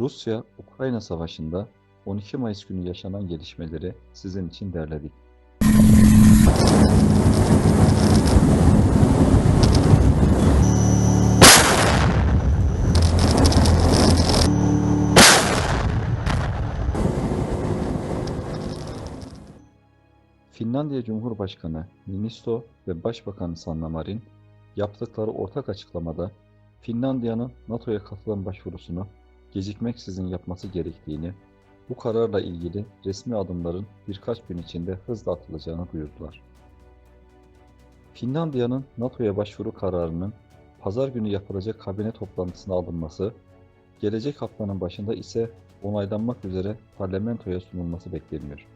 Rusya-Ukrayna Savaşı'nda 12 Mayıs günü yaşanan gelişmeleri sizin için derledik. Finlandiya Cumhurbaşkanı Niinisto ve Başbakan Sanna Marin yaptıkları ortak açıklamada Finlandiya'nın NATO'ya katılım başvurusunu gecikmeksizin yapması gerektiğini, bu kararla ilgili resmi adımların birkaç gün içinde hızla atılacağını duyurdular. Finlandiya'nın NATO'ya başvuru kararının pazar günü yapılacak kabine toplantısına alınması, gelecek haftanın başında ise onaylanmak üzere parlamentoya sunulması bekleniyor.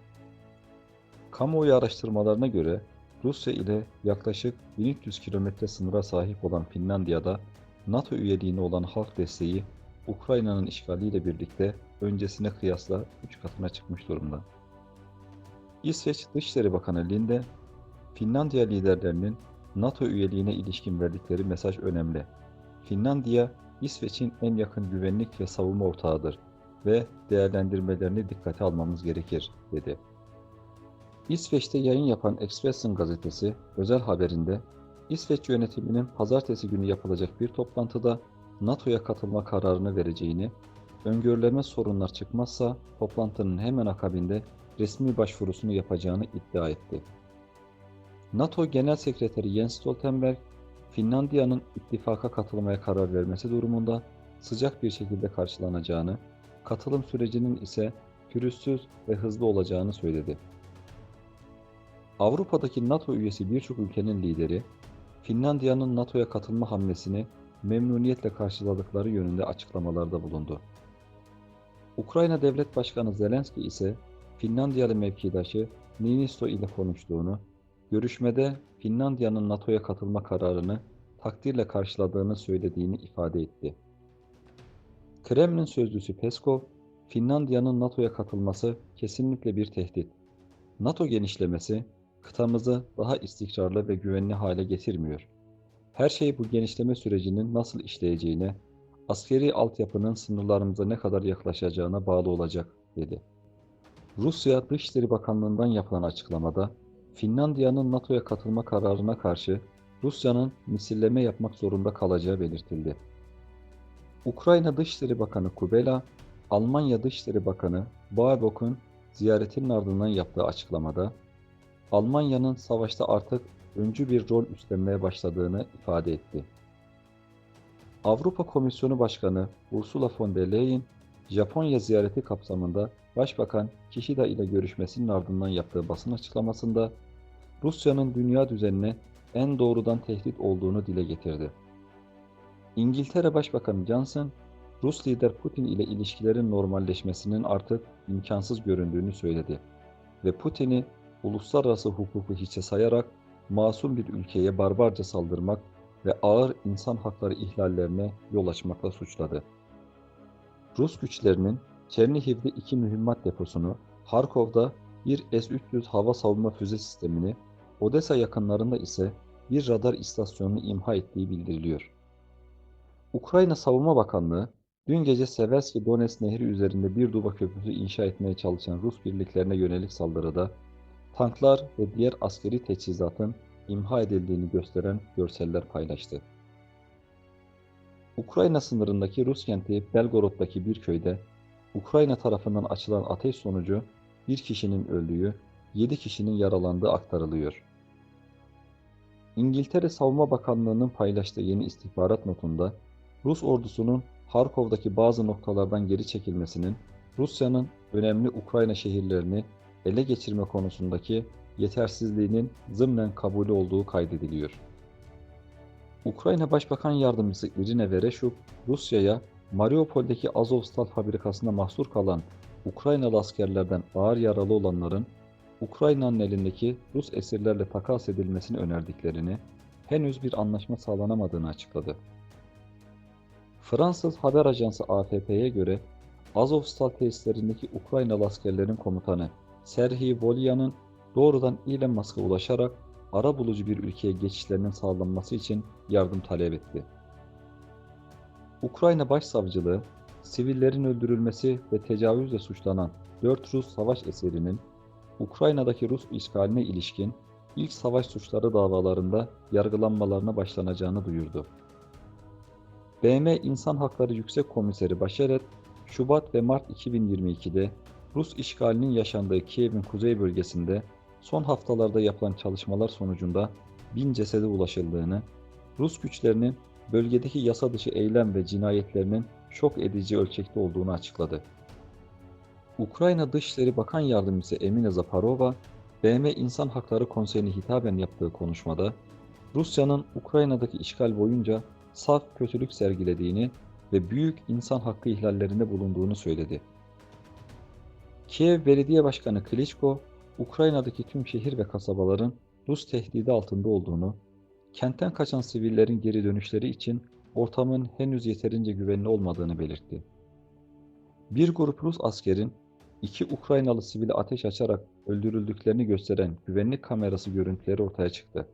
Kamuoyu araştırmalarına göre Rusya ile yaklaşık 1300 kilometre sınıra sahip olan Finlandiya'da NATO üyeliğine olan halk desteği Ukrayna'nın işgaliyle birlikte öncesine kıyasla 3 katına çıkmış durumda. İsveç Dışişleri Bakanı Linde, Finlandiya liderlerinin NATO üyeliğine ilişkin verdikleri mesaj önemli. Finlandiya, İsveç'in en yakın güvenlik ve savunma ortağıdır ve değerlendirmelerini dikkate almamız gerekir, dedi. İsveç'te yayın yapan Expressen gazetesi özel haberinde İsveç yönetiminin pazartesi günü yapılacak bir toplantıda NATO'ya katılma kararını vereceğini, öngörüleme sorunlar çıkmazsa toplantının hemen akabinde resmi başvurusunu yapacağını iddia etti. NATO Genel Sekreteri Jens Stoltenberg, Finlandiya'nın ittifaka katılmaya karar vermesi durumunda sıcak bir şekilde karşılanacağını, katılım sürecinin ise pürüzsüz ve hızlı olacağını söyledi. Avrupa'daki NATO üyesi birçok ülkenin lideri, Finlandiya'nın NATO'ya katılma hamlesini memnuniyetle karşıladıkları yönünde açıklamalarda bulundu. Ukrayna Devlet Başkanı Zelenski ise Finlandiyalı mevkidaşı Niinisto ile konuştuğunu, görüşmede Finlandiya'nın NATO'ya katılma kararını takdirle karşıladığını söylediğini ifade etti. Kremlin sözcüsü Peskov, Finlandiya'nın NATO'ya katılması kesinlikle bir tehdit. NATO genişlemesi kıtamızı daha istikrarlı ve güvenli hale getirmiyor. Her şey bu genişleme sürecinin nasıl işleyeceğine, askeri altyapının sınırlarımıza ne kadar yaklaşacağına bağlı olacak, dedi. Rusya Dışişleri Bakanlığı'ndan yapılan açıklamada, Finlandiya'nın NATO'ya katılma kararına karşı Rusya'nın misilleme yapmak zorunda kalacağı belirtildi. Ukrayna Dışişleri Bakanı Kubela, Almanya Dışişleri Bakanı Baerbock'un ziyaretinin ardından yaptığı açıklamada, Almanya'nın savaşta artık öncü bir rol üstlenmeye başladığını ifade etti. Avrupa Komisyonu Başkanı Ursula von der Leyen, Japonya ziyareti kapsamında Başbakan Kishida ile görüşmesinin ardından yaptığı basın açıklamasında Rusya'nın dünya düzenine en doğrudan tehdit olduğunu dile getirdi. İngiltere Başbakanı Johnson, Rus lider Putin ile ilişkilerin normalleşmesinin artık imkansız göründüğünü söyledi ve Putin'i uluslararası hukuku hiçe sayarak masum bir ülkeye barbarca saldırmak ve ağır insan hakları ihlallerine yol açmakla suçladı. Rus güçlerinin Çernihiv'de iki mühimmat deposunu, Harkov'da bir S-300 hava savunma füze sistemini, Odessa yakınlarında ise bir radar istasyonunu imha ettiği bildiriliyor. Ukrayna Savunma Bakanlığı, dün gece Severski Donets Nehri üzerinde bir duba köprüsü inşa etmeye çalışan Rus birliklerine yönelik saldırıda tanklar ve diğer askeri teçhizatın imha edildiğini gösteren görseller paylaştı. Ukrayna sınırındaki Rus kenti Belgorod'daki bir köyde Ukrayna tarafından açılan ateş sonucu bir kişinin öldüğü, 7 kişinin yaralandığı aktarılıyor. İngiltere Savunma Bakanlığı'nın paylaştığı yeni istihbarat notunda Rus ordusunun Harkov'daki bazı noktalardan geri çekilmesinin Rusya'nın önemli Ukrayna şehirlerini ele geçirme konusundaki yetersizliğinin zımnen kabulü olduğu kaydediliyor. Ukrayna Başbakan Yardımcısı Irina Vereshchuk, Rusya'ya Mariupol'deki Azovstal fabrikasında mahsur kalan Ukraynalı askerlerden ağır yaralı olanların Ukrayna'nın elindeki Rus esirlerle takas edilmesini önerdiklerini, henüz bir anlaşma sağlanamadığını açıkladı. Fransız haber ajansı AFP'ye göre Azovstal tesislerindeki Ukraynalı askerlerin komutanı Serhiy Volyan'ın doğrudan Elon Musk'a ulaşarak ara bulucu bir ülkeye geçişlerinin sağlanması için yardım talep etti. Ukrayna Başsavcılığı, sivillerin öldürülmesi ve tecavüzle suçlanan 4 Rus savaş eserinin Ukrayna'daki Rus işgaline ilişkin ilk savaş suçları davalarında yargılanmalarına başlanacağını duyurdu. BM İnsan Hakları Yüksek Komiseri Başaret, Şubat ve Mart 2022'de Rus işgalinin yaşandığı Kiev'in kuzey bölgesinde son haftalarda yapılan çalışmalar sonucunda bin cesede ulaşıldığını, Rus güçlerinin bölgedeki yasa dışı eylem ve cinayetlerinin şok edici ölçekte olduğunu açıkladı. Ukrayna Dışişleri Bakan Yardımcısı Emine Zaparova, BM İnsan Hakları Konseyi'ne hitaben yaptığı konuşmada, Rusya'nın Ukrayna'daki işgal boyunca saf kötülük sergilediğini ve büyük insan hakkı ihlallerinde bulunduğunu söyledi. Kiev Belediye Başkanı Klitschko, Ukrayna'daki tüm şehir ve kasabaların Rus tehdidi altında olduğunu, kentten kaçan sivillerin geri dönüşleri için ortamın henüz yeterince güvenli olmadığını belirtti. Bir grup Rus askerin iki Ukraynalı sivili ateş açarak öldürüldüklerini gösteren güvenlik kamerası görüntüleri ortaya çıktı.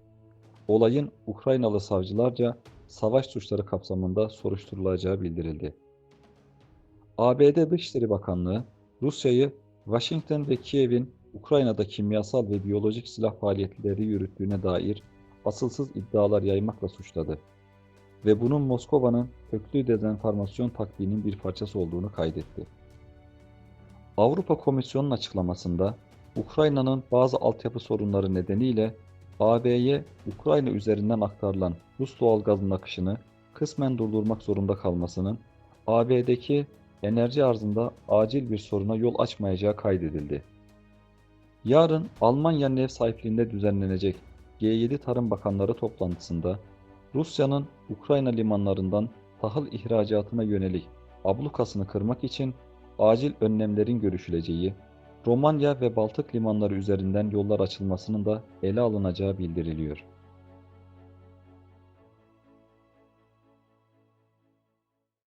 Olayın Ukraynalı savcılarca savaş suçları kapsamında soruşturulacağı bildirildi. ABD Dışişleri Bakanlığı, Rusya'yı Washington ve Kiev'in Ukrayna'da kimyasal ve biyolojik silah faaliyetleri yürüttüğüne dair asılsız iddialar yaymakla suçladı ve bunun Moskova'nın köklü dezenformasyon taktiğinin bir parçası olduğunu kaydetti. Avrupa Komisyonu'nun açıklamasında Ukrayna'nın bazı altyapı sorunları nedeniyle AB'ye Ukrayna üzerinden aktarılan Rus doğalgazın akışını kısmen durdurmak zorunda kalmasının AB'deki enerji arzında acil bir soruna yol açmayacağı kaydedildi. Yarın Almanya'nın ev sahipliğinde düzenlenecek G7 Tarım Bakanları toplantısında Rusya'nın Ukrayna limanlarından tahıl ihracatına yönelik ablukasını kırmak için acil önlemlerin görüşüleceği, Romanya ve Baltık limanları üzerinden yollar açılmasının da ele alınacağı bildiriliyor.